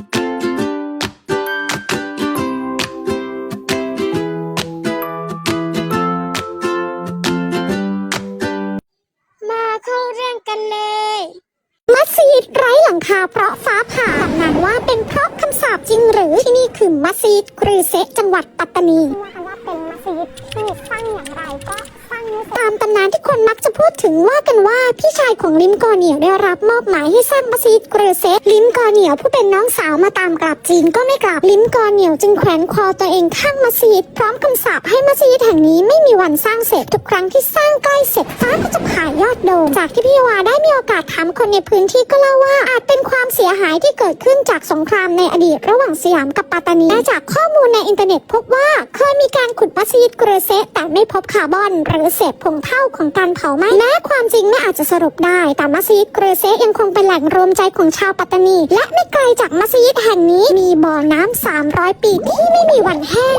มาเข้าเรื่องกันเลย มัสยิดไร้หลังคาเพราะฟ้าผ่าตนานว่าเป็นเพราะคำสาปจริงหรือที่นี่คือมัสยิดกรือเซะจังหวัดปัตตานีว่าเป็นมัสยิดที่สร้างอย่างไรก็ สร้างไม่เสร็จตามตำนานที่คนมักจะพูดถึงว่ากันว่าพี่ชายของลิมกอเหนียวได้รับมอบหมายให้สร้างมัสยิดกรือเซะลิมกอเหนียวผู้เป็นน้องสาวมาตามกลับจีนก็ไม่กลับลิมกอเหนียวจึงแขวนคอตัวเองข้างมัสยิดพร้อมคำสาปให้มัสยิดแห่งนี้ไม่มีวันสร้างเสร็จทุกครั้งที่สร้างใกล้เสร็จฟ้าก็จะผ่ายอดโดมจากที่พี่วาได้มีโอกาสถามคนในพื้นที่ก็เล่าว่าอาจเป็นความเสียหายที่เกิดขึ้นจากสงครามในอดีตระหว่างสยามกับปัตตานีและจากข้อมูลในอินเทอร์เน็ตพบว่าเคยมีการขุดมัสยิดเกรเซะแต่ไม่พบคาร์บอนหรือเศษผงเท่าของการเผาไหม้แม้ความจริงไม่อาจจะสรุปได้ แต่มัสยิดเกรเซยังคงเป็นแหล่งรวมใจของชาวปัตตานี และไม่ไกลจากมัสยิดแห่งนี้มีบ่อน้ำ300 ปีที่ไม่มีวันแห้ง